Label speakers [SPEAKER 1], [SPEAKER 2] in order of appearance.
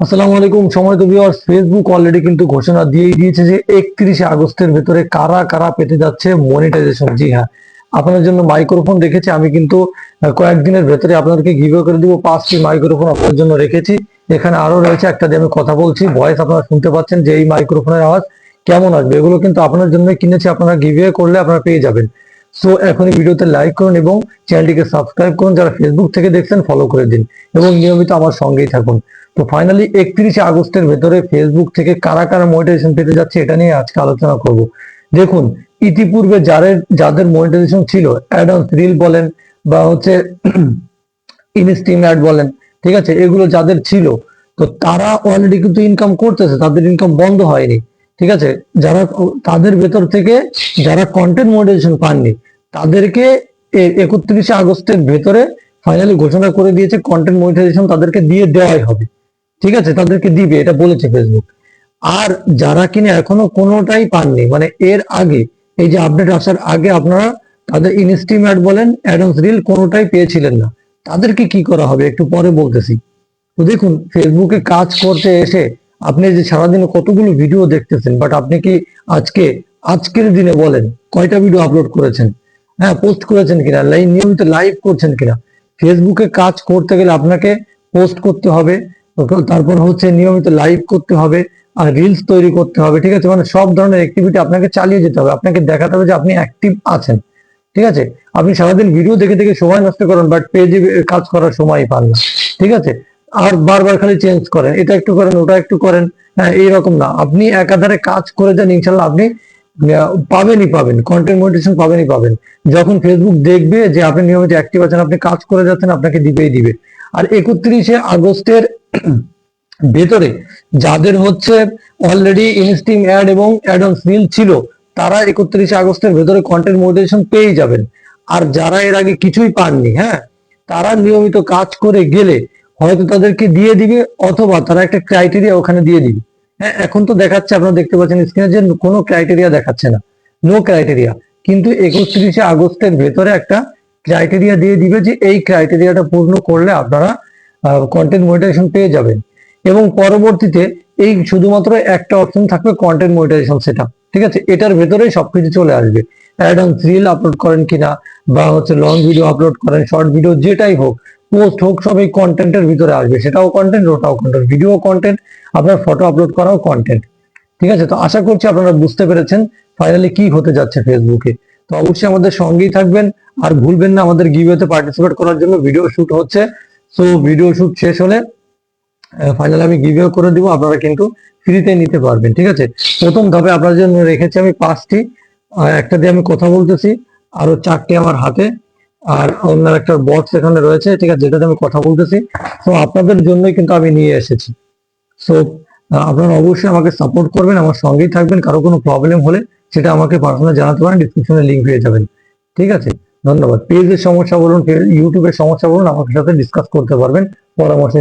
[SPEAKER 1] আসসালামু আলাইকুম সময় তো ভিউয়ার্স ফেসবুক অলরেডি কিন্তু ঘোষণা দিয়েই দিয়েছে যে একত্রিশে আগস্টের ভেতরে কারা কারা পেতে যাচ্ছে মনিটাইজেশন জি হ্যাঁ আপনাদের জন্য মাইক্রোফোন রেখেছি, আমি কিন্তু কয়েকদিনের ভেতরে আপনাদেরকে গিভে করে দিব পাঁচটি মাইক্রোফোন আপনাদের জন্য রেখেছি। এখানে আরও রয়েছে একটা দিয়ে আমি কথা বলছি ভয়েস আপনারা শুনতে পাচ্ছেন যে এই মাইক্রোফোনের আওয়াজ কেমন আসবে, এগুলো কিন্তু আপনার জন্য কিনেছি, আপনারা গিভে করলে আপনারা পেয়ে যাবেন। সো এখনই ভিডিওতে লাইক করুন এবং চ্যানেলটিকে সাবস্ক্রাইব করুন, যারা ফেসবুক থেকে দেখছেন ফলো করে দিন এবং নিয়মিত আমার সঙ্গেই থাকুন। তো ফাইনালি একত্রিশে আগস্টের ভেতরে ফেসবুক থেকে কারা কারা মনিটাইজেশন পেতে যাচ্ছে এটা নিয়ে আজকে আলোচনা করব। দেখুন, ইতিপূর্বে যাদের যাদের মনিটাইজেশন ছিল অ্যাডান্স রিল বলেন বা হচ্ছে ইনস্টিম অ্যাড বলেন, ঠিক আছে, এগুলো যাদের ছিল, তো তারা অলরেডি কিন্তু ইনকাম করতেছে, তাদের ইনকাম বন্ধ হয়নি, ঠিক আছে, যারা, তাদের ভেতর থেকে যারা কন্টেন্ট মনিটাইজেশন পাননি, তাদেরকে একত্রিশে আগস্টের ভেতরে ফাইনালি ঘোষণা করে দিয়েছে কন্টেন্ট মনিটাইজেশন তাদেরকে দিয়ে দেওয়াই হবে। ঠিক আছে, তাদেরকে দিবে, এটা বলেছে ফেসবুক আর যারা কিনা এখনও কোনোটাই পাননি মানে এর আগে, এই যে আপডেট আসার আগে আপনারা তাদের ইনস্টিমেট বলেন অ্যাডান্স রিল কোনোটাই পেয়েছিলেন না। তাদেরকে কি করা হবে, একটু পরে বলতেছি। তো দেখুন ফেসবুকে কাজ করতে এসে আপনি যে সারাদিনে কতগুলো ভিডিও দেখতেছেন বাট আপনি কি আজকে, আজকের দিনে বলেন, কয়টা ভিডিও আপলোড করেছেন? হ্যাঁ পোস্ট করেছেন কিনা নিয়মিত লাইভ করছেন কিনা? ফেসবুকে কাজ করতে গেলে আপনাকে পোস্ট করতে হবে। তারপর হচ্ছে নিয়মিত লাইভ করতে হবে আর রিলস তৈরি করতে হবে, ঠিক আছে? মানে সব ধরনের অ্যাক্টিভিটি আপনাকে চালিয়ে যেতে হবে। আপনাকে দেখাতে হবে যে আপনি অ্যাক্টিভ আছেন, ঠিক আছে? আপনি সারাদিন ভিডিও দেখে দেখে সময় নষ্ট করেন বাট পেজে কাজ করার সময় পান না, ঠিক আছে? আর বারবার খালি চেঞ্জ করেন, এটা একটু করেন, ওটা একটু করেন হ্যাঁ এইরকম না। আপনি একাধারে কাজ করে যান ইনশাল্লাহ আপনি পাবেনই পাবেন কন্টেন্ট মনিটেশন পাবেনই পাবেন। যখন ফেসবুক দেখবে যে আপনি নিয়মিত অ্যাক্টিভ আছেন, আপনি কাজ করে যাচ্ছেন, আপনাকে দিবেই দিবে। আর একত্রিশে আগস্টের ভেতরে যাদের হচ্ছে অলরেডি ইনস্টিং অ্যাড এবং অ্যাডন্স রিল ছিল, তারা একত্রিশে আগস্টের ভেতরে কন্টেন্ট মোটিভেশন পেয়ে যাবেন। আর যারা এর আগে কিছুই পাননি হ্যাঁ তারা নিয়মিত কাজ করে গেলে হয়তো তাদেরকে দিয়ে দিবে অথবা তারা একটা ক্রাইটেরিয়া ওখানে দিয়ে দিবে। হ্যাঁ এখন তো দেখাচ্ছে, আপনারা দেখতে পাচ্ছেন স্ক্রিনে যে কোনো ক্রাইটেরিয়া দেখাচ্ছে না। নো ক্রাইটেরিয়া কিন্তু একত্রিশে আগস্টের ভেতরে একটা ক্রাইটেরিয়া দিয়ে দিবে যে এই ক্রাইটেরিয়াটা পূর্ণ করলে আপনারা কন্টেন্ট মনিটাইজেশন পেয়ে যাবেন। এবং পরবর্তীতে এই শুধুমাত্র একটা অপশন থাকবে কন্টেন্ট মনিটাইজেশন সেটা ঠিক আছে? এটার ভেতরেই সবকিছু চলে আসবে। অ্যাড অন রিল আপলোড করেন কিনা, বা হচ্ছে লং ভিডিও আপলোড করেন শর্ট ভিডিও যেটাই হোক পোস্ট হোক, সব এই কন্টেন্টের ভিতরে আসবে। সেটাও কন্টেন্ট ওটাও কন্টেন্ট ভিডিও কন্টেন্ট আপনার ফটো আপলোড করাও কন্টেন্ট ঠিক আছে? তো আশা করছি আপনারা বুঝতে পেরেছেন ফাইনালি কি হতে যাচ্ছে ফেসবুকে তো অবশ্যই আমাদের সঙ্গেই থাকবেন, আর ভুলবেন না আমাদের গিভওয়েতে পার্টিসিপেট করার জন্য ভিডিও শুট হচ্ছে। সো ভিডিও শুট শেষ হলে ফাইনালি আমি গিভওয়ে করে দিব, আপনারা কিন্তু ফ্রিতে নিতে পারবেন, ঠিক আছে? প্রথম ধাপে আপনাদের জন্য রেখেছি আমি পাঁচটি একটা দিয়ে আমি কথা বলতেছি আরও চারটি আমার হাতে, আর অন্য একটা বক্স এখানে রয়েছে, ঠিক আছে, যেটাতে আমি কথা বলতেছি। তো আপনাদের জন্যই কিন্তু আমি নিয়ে এসেছি। সো আপনারা অবশ্যই আমাকে সাপোর্ট করবেন, আমার সঙ্গেই থাকবেন, কারও কোনো প্রবলেম হলে সেটা আমাকে পার্সোনাল জানাতে পারেন ডিসক্রিপশনে লিঙ্ক পেয়ে যাবেন, ঠিক আছে? ধন্যবাদ। পেজের সমস্যা বলুন ইউটিউবের সমস্যা বলুন আমার সাথে ডিসকাস করতে পারবেন। পরামর্শ